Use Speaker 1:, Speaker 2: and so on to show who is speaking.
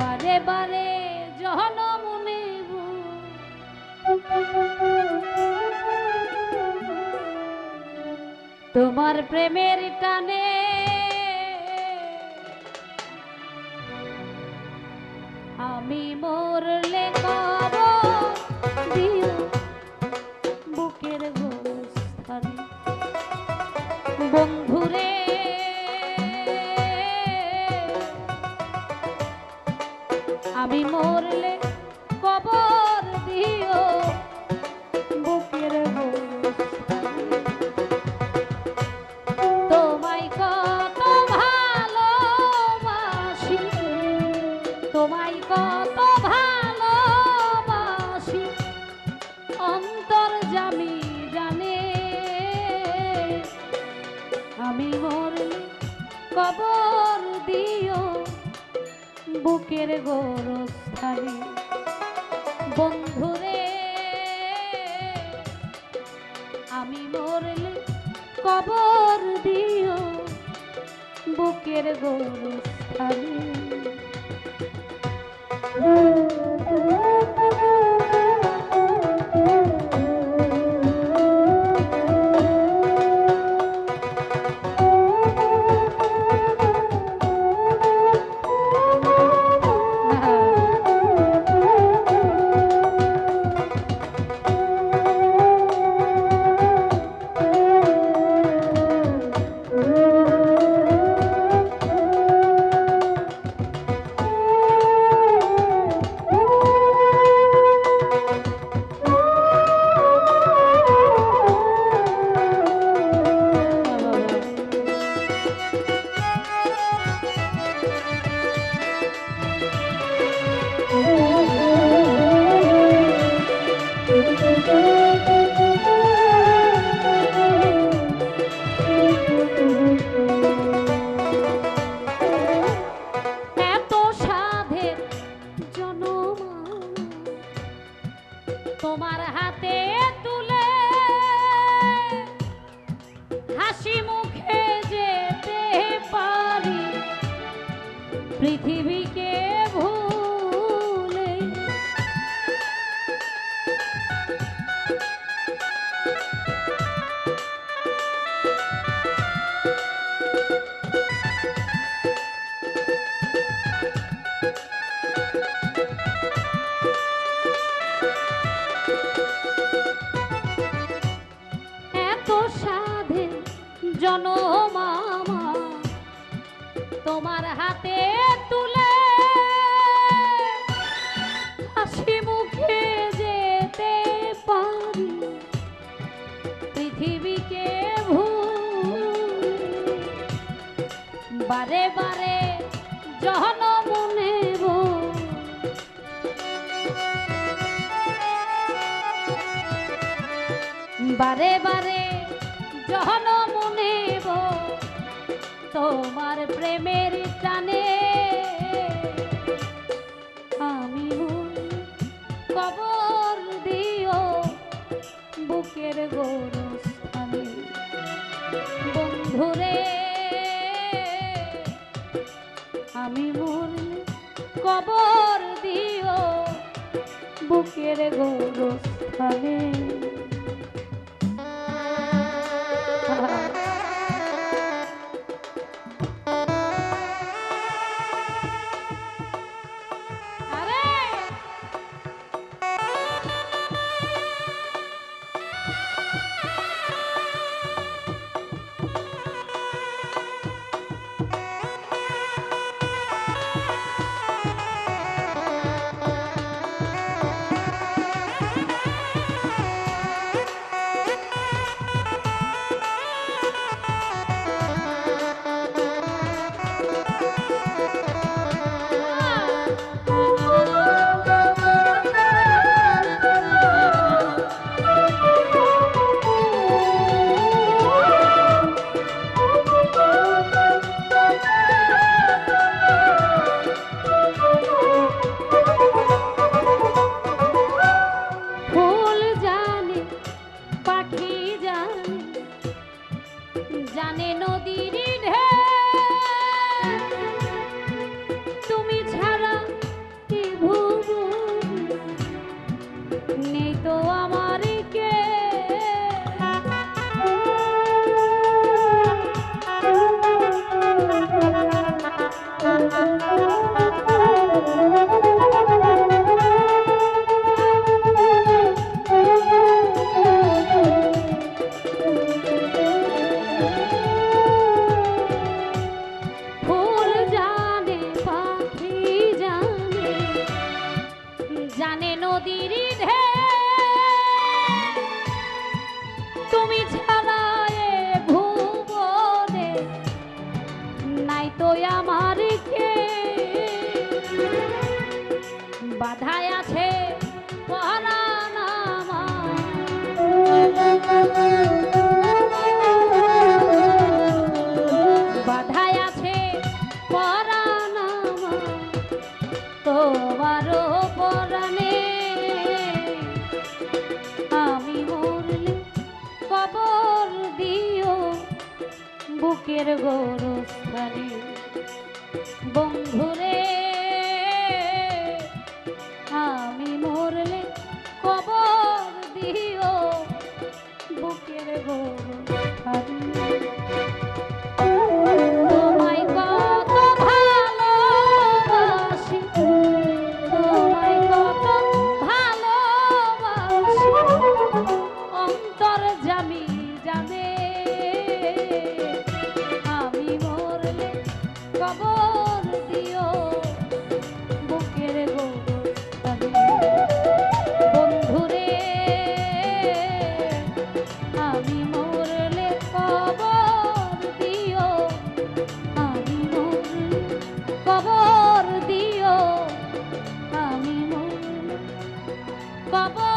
Speaker 1: বারে বারে জহনম নেব তোমার প্রেমের টানে আমি মরলে কব দিও বুকের গোস্থানে। কবর দিও বুকের গোরস্থানে। বন্ধুরে আমি মরলে কবর দিও বুকের গোরস্থানে। এত তোমার হাতে বারে বারে জহনম নেব তোমার প্রেমের টানে। আমি কবর দিও বুকের গোরস্থানে। বন্ধুরে, আমি মরলে কবর দিও বুকের গোরস্থানে। জানে নদীর ঢেউ। বুকের গৌরস্থানে। বন্ধুরে Baba.